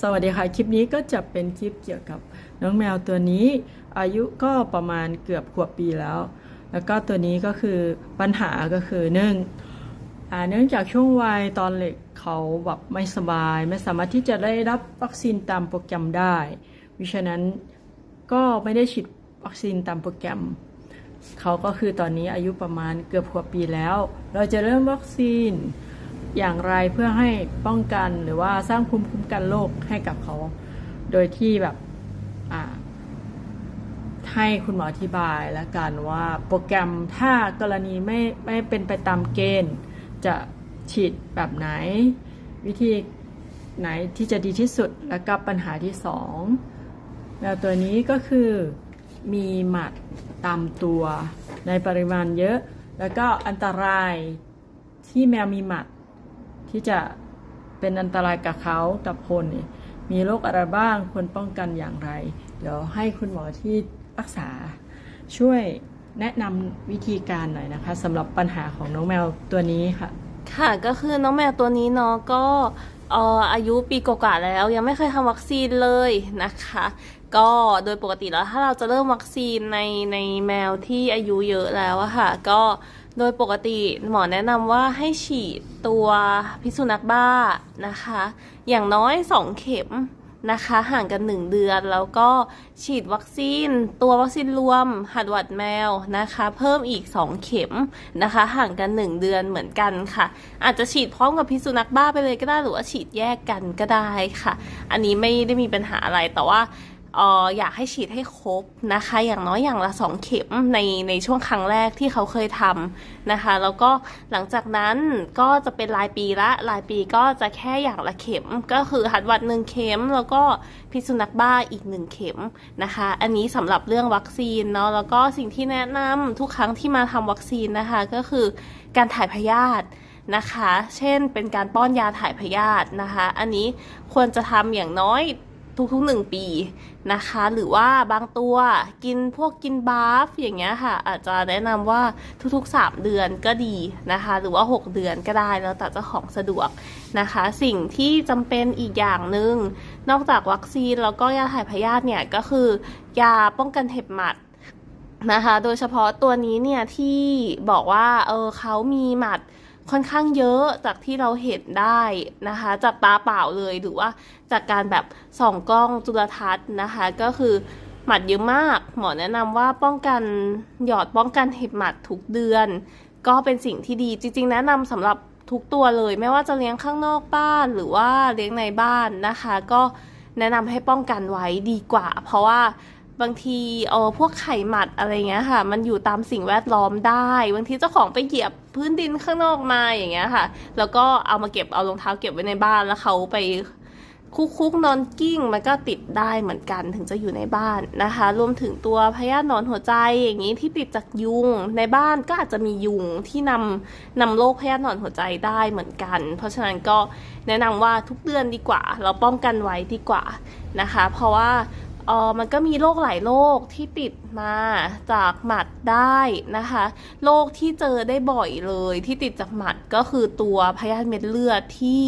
สวัสดีค่ะ คลิปนี้ก็จะเป็นคลิปเกี่ยวกับน้องแมวตัวนี้ อายุก็ประมาณเกือบขวบปีแล้ว แล้วก็ตัวนี้ก็คือปัญหาก็คือหนึ่งอ่าเนื่องจากช่วงวัยตอนเด็กเขาแบบไม่สบาย ไม่สามารถที่จะได้รับวัคซีนตามโปรแกรมได้วิฉะนั้นก็ไม่ได้ฉีดวัคซีนตามโปรแกรมเขาก็คือตอนนี้อายุประมาณเกือบขวบปีแล้ว เราจะเริ่มวัคซีน อย่างไรเพื่อให้ป้องกันหรือว่าสร้างภูมิคุ้มกันโรคให้กับเขา โดยที่แบบให้คุณหมออธิบายแล้วกันว่าโปรแกรมถ้ากรณีไม่ไม่เป็นไปตามเกณฑ์ จะฉีดแบบไหน วิธีไหนที่จะดีที่สุดแล้วก็ปัญหาที่สองแมวตัวนี้ก็คือมีหมัดตามตัวในปริมาณเยอะ แล้วก็อันตรายที่แมวมีหมัด ที่จะเป็นอันตรายกับเขากับคนนี่มีโรคอะไรบ้างควรป้องกันอย่างไร เดี๋ยวให้คุณหมอที่รักษาช่วยแนะนำวิธีการหน่อยนะคะสำหรับปัญหาของน้องแมวตัวนี้ค่ะ ค่ะก็คือน้องแมวตัวนี้เนาะก็เอ่ออายุปีกว่าแล้ว ยังไม่เคยทำวัคซีนเลยนะคะ ก็โดยปกติแล้วถ้าเราจะเริ่มวัคซีนในในแมวที่อายุเยอะแล้วอะค่ะ ก็ โดยปกติหมอแนะนำว่าให้ฉีดตัวพิษสุนัขบ้านะคะ อย่างน้อย 2 เข็มนะคะ ห่างกัน 1 เดือน แล้วก็ฉีดวัคซีน ตัววัคซีนรวม หัดหวัดแมวนะคะ เพิ่มอีก 2 เข็มนะคะ ห่างกัน 1 เดือนเหมือนกันค่ะ อาจจะฉีดพร้อมกับพิษสุนัขบ้าไปเลยก็ได้หรือว่าฉีดแยกกันก็ได้ค่ะ อันนี้ไม่ได้มีปัญหาอะไรแต่ว่า อออยากให้ฉีดให้ครบนะคะ อย่างน้อยอย่างละสองเข็มในในช่วงครั้งแรกที่เขาเคยทำนะคะ แล้วก็หลังจากนั้นก็จะเป็นรายปีละรายปีก็จะแค่อย่างละเข็ม ก็คือหัดวัดหนึ่งเข็ม แล้วก็พิษสุนัขบ้าอีกหนึ่งเข็มนะคะ อันนี้สำหรับเรื่องวัคซีนเนาะแล้วก็สิ่งที่แนะนำทุกครั้งที่มาทำวัคซีนนะคะ ก็คือการถ่ายพยาธินะคะ เช่นเป็นการป้อนยาถ่ายพยาธินะคะ อันนี้ควรจะทำอย่างน้อย ทุกๆหนึ่งปีนะคะ หรือว่าบางตัวกินพวกกินบาฟอย่างเงี้ยค่ะ อาจจะแนะนำว่าทุกๆ 3 เดือนก็ดีนะคะ หรือว่า 6 เดือนก็ได้แล้วแต่เจ้าของสะดวกนะคะ สิ่งที่จำเป็นอีกอย่างหนึ่งนอกจากวัคซีนแล้วก็ยาถ่ายพยาธิเนี่ยก็คือยาป้องกันเห็บหมัดนะคะ โดยเฉพาะตัวนี้เนี่ยที่บอกว่าเออเขามีหมัด ค่อนข้างเยอะจากที่เราเห็นได้นะคะ จากตาเปล่าเลยหรือว่าจากการแบบส่องกล้องจุลทรรศน์นะคะ ก็คือหมัดเยอะมาก หมอแนะนำว่าป้องกันหยอดป้องกันเห็บหมัดทุกเดือน ก็เป็นสิ่งที่ดีจริง ๆ แนะนำสำหรับทุกตัวเลย ไม่ว่าจะเลี้ยงข้างนอกบ้านหรือว่าเลี้ยงในบ้านนะคะ ก็แนะนำให้ป้องกันไว้ดีกว่า เพราะว่า บางทีเออพวกไข่หมัดอะไรเงี้ยค่ะ มันอยู่ตามสิ่งแวดล้อมได้ บางทีเจ้าของไปเหยียบพื้นดินข้างนอกมาอย่างเงี้ยค่ะ แล้วก็เอามาเก็บเอารองเท้าเก็บไว้ในบ้านแล้วเขาไปคุกคุกๆนอนกิ้งมันก็ติดได้เหมือนกันถึงจะอยู่ในบ้านนะคะ รวมถึงตัวพยาธิหนอนหัวใจอย่างนี้ที่ติดจากยุง ในบ้านก็อาจจะมียุงที่นำนำโรคพยาธิหนอนหัวใจได้เหมือนกัน เพราะฉะนั้นก็แนะนำว่าทุกเดือนดีกว่า เราป้องกันไว้ดีกว่านะคะ เพราะว่า เออมันก็มีโรคหลายโรคที่ติดมาจากหมัดได้นะคะโรคที่เจอได้บ่อยเลยที่ติดจากหมัดก็คือตัวพยาธิเม็ดเลือดที่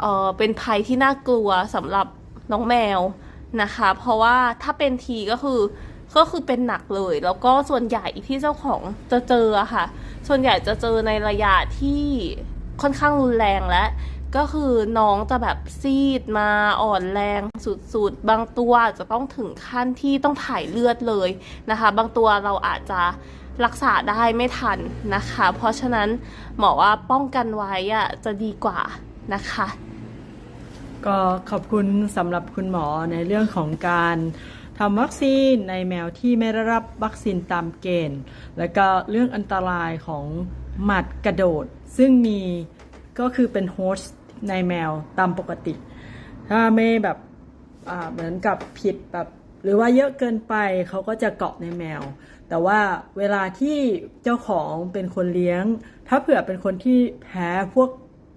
เออเป็นภัยที่น่ากลัวสำหรับน้องแมวนะคะ เพราะว่าถ้าเป็นทีก็คือก็คือเป็นหนักเลย แล้วก็ส่วนใหญ่ที่เจ้าของจะเจอค่ะ ส่วนใหญ่จะเจอในระยะที่ค่อนข้างรุนแรงและ ก็คือน้องจะแบบซีดมาอ่อนแรงสุดๆ บางตัวจะต้องถึงขั้นที่ต้องถ่ายเลือดเลยนะคะ บางตัวเราอาจจะรักษาได้ไม่ทันนะคะ เพราะฉะนั้นหมอว่าป้องกันไว้อะจะดีกว่านะคะ ก็ขอบคุณสำหรับคุณหมอในเรื่องของการทำวัคซีนในแมวที่ไม่ได้รับวัคซีนตามเกณฑ์ แล้วก็เรื่องอันตรายของหมัดกระโดด ซึ่งมีก็คือเป็นโฮสต์ ในแมวตามปกติ ถ้าไม่แบบเหมือนกับผิดแบบ หรือว่าเยอะเกินไปเขาก็จะเกาะในแมว แต่ว่าเวลาที่เจ้าของเป็นคนเลี้ยง ถ้าเผื่อเป็นคนที่แพ้พวก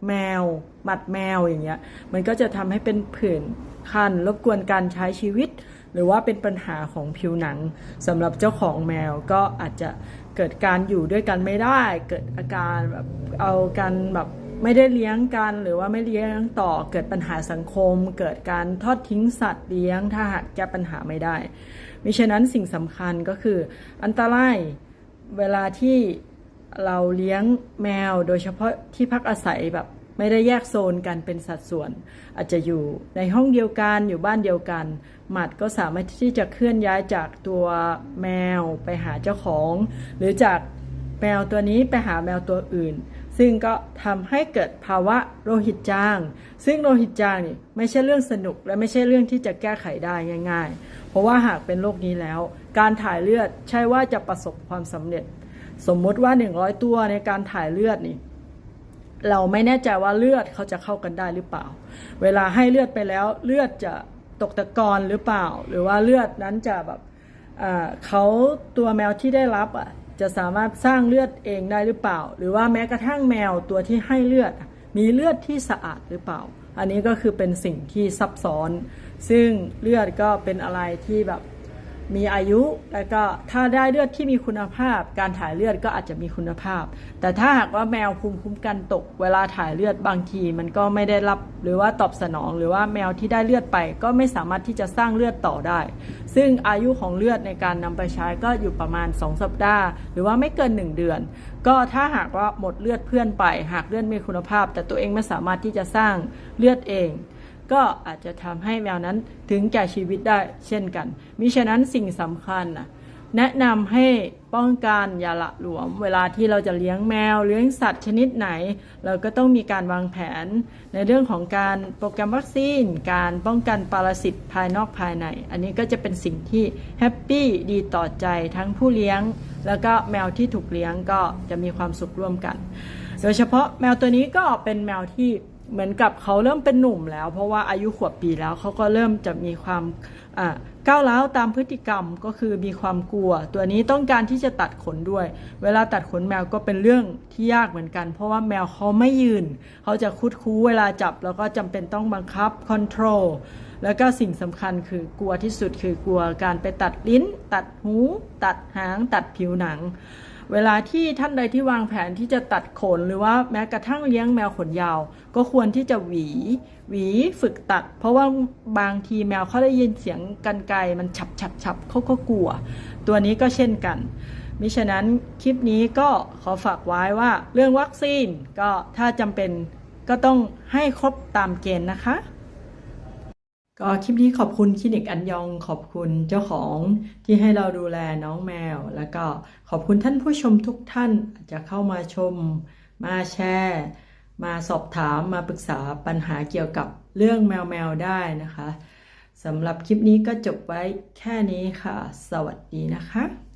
แมวหมัดแมวอย่างเงี้ย มันก็จะทำให้เป็นผื่นคันรบกวนการใช้ชีวิต หรือว่าเป็นปัญหาของผิวหนังสำหรับเจ้าของแมวก็อาจจะเกิดการอยู่ด้วยกันไม่ได้ เกิดอาการแบบเอากันแบบ ไม่ได้เลี้ยงกันหรือว่าไม่เลี้ยงต่อเกิดปัญหาสังคม เกิดการทอดทิ้งสัตว์เลี้ยง ถ้าหากแก้ปัญหาไม่ได้มิฉะนั้นสิ่งสำคัญก็คือ อันตรายเวลาที่เราเลี้ยงแมวโดยเฉพาะที่พักอาศัยแบบไม่ได้แยกโซนกันเป็นสัดส่วน อาจจะอยู่ในห้องเดียวกันอยู่บ้านเดียวกัน หมัดก็สามารถที่จะเคลื่อนย้ายจากตัวแมวไปหาเจ้าของ หรือจากแมวตัวนี้ไปหาแมวตัวอื่น ซึ่งก็ทำให้เกิดภาวะโลหิตจาง ซึ่งโลหิตจางนี่ไม่ใช่เรื่องสนุกและไม่ใช่เรื่องที่จะแก้ไขได้ง่าย ๆ เพราะว่าหากเป็นโรคนี้แล้ว การถ่ายเลือดใช่ว่าจะประสบความสำเร็จ สมมติว่า 100 ตัวในการถ่ายเลือดนี่เราไม่แน่ใจว่าเลือดเขาจะเข้ากันได้หรือเปล่า เวลาให้เลือดไปแล้วเลือดจะตกตะกอนหรือเปล่า หรือว่าเลือดนั้นจะแบบเขาตัวแมวที่ได้รับอะ จะสามารถสร้างเลือดเองได้หรือเปล่า หรือว่าแม้กระทั่งแมวตัวที่ให้เลือด มีเลือดที่สะอาดหรือเปล่า อันนี้ก็คือเป็นสิ่งที่ซับซ้อน ซึ่งเลือดก็เป็นอะไรที่แบบ มีอายุแล้วก็ถ้าได้เลือดที่มีคุณภาพ การถ่ายเลือดก็อาจจะมีคุณภาพ แต่ถ้าหากว่าแมวภูมิคุ้มกันตก เวลาถ่ายเลือดบางที มันก็ไม่ได้รับหรือว่าตอบสนอง หรือว่าแมวที่ได้เลือดไป ก็ไม่สามารถที่จะสร้างเลือดต่อได้ ซึ่งอายุของเลือดในการนำไปใช้ก็อยู่ประมาณ 2 สัปดาห์ หรือว่าไม่เกิน 1 เดือน ก็ถ้าหากว่าหมดเลือดเพื่อนไป หากเลือดมีคุณภาพ แต่ตัวเองไม่สามารถที่จะสร้างเลือดเอง ก็อาจจะทำให้แมวนั้นถึงแก่ชีวิตได้เช่นกัน มิฉะนั้นสิ่งสำคัญนะแนะนำให้ป้องกันอย่าละหลวม เวลาที่เราจะเลี้ยงแมว เลี้ยงสัตว์ชนิดไหน เราก็ต้องมีการวางแผน ในเรื่องของการโปรแกรมวัคซีน การป้องกันปรสิตภายนอกภายใน อันนี้ก็จะเป็นสิ่งที่แฮปปี้ดีต่อใจทั้งผู้เลี้ยง แล้วก็แมวที่ถูกเลี้ยงก็จะมีความสุขร่วมกัน โดยเฉพาะแมวตัวนี้ก็เป็นแมวที่ เหมือนกับเขาเริ่มเป็นหนุ่มแล้ว เพราะว่าอายุขวบปีแล้วเขาก็เริ่มจะมีความก้าวร้าวตามพฤติกรรมก็คือมีความกลัว ตัวนี้ต้องการที่จะตัดขนด้วย เวลาตัดขนแมวก็เป็นเรื่องที่ยากเหมือนกัน เพราะว่าแมวเขาไม่ยืน เขาจะคุดคู้เวลาจับ แล้วก็จำเป็นต้องบังคับคอนโทรลแล้วก็สิ่งสำคัญคือกลัวที่สุดคือกลัวการไปตัดลิ้น ตัดหู ตัดหาง ตัดผิวหนัง เวลาที่ท่านใดที่วางแผนที่จะตัดขนหรือว่าแม้กระทั่งเลี้ยงแมวขนยาว ก็ควรที่จะหวี หวีฝึกตัด เพราะว่าบางทีแมวเขาได้ยินเสียงกันไกรมันฉับฉับฉับเขาก็กลัว ตัวนี้ก็เช่นกันมิฉะนั้นคลิปนี้ก็ขอฝากไว้ว่าเรื่องวัคซีนก็ถ้าจำเป็นก็ต้องให้ครบตามเกณฑ์นะคะ ก็คลิปนี้ขอบคุณคลินิกอันยองขอบคุณเจ้าของที่ให้เราดูแลน้องแมว แล้วก็ขอบคุณท่านผู้ชมทุกท่านอาจจะเข้ามาชม มาแชร์มาสอบถามมาปรึกษาปัญหาเกี่ยวกับเรื่องแมวแมวได้นะคะสำหรับคลิปนี้ก็จบไว้แค่นี้ค่ะ สวัสดีนะคะ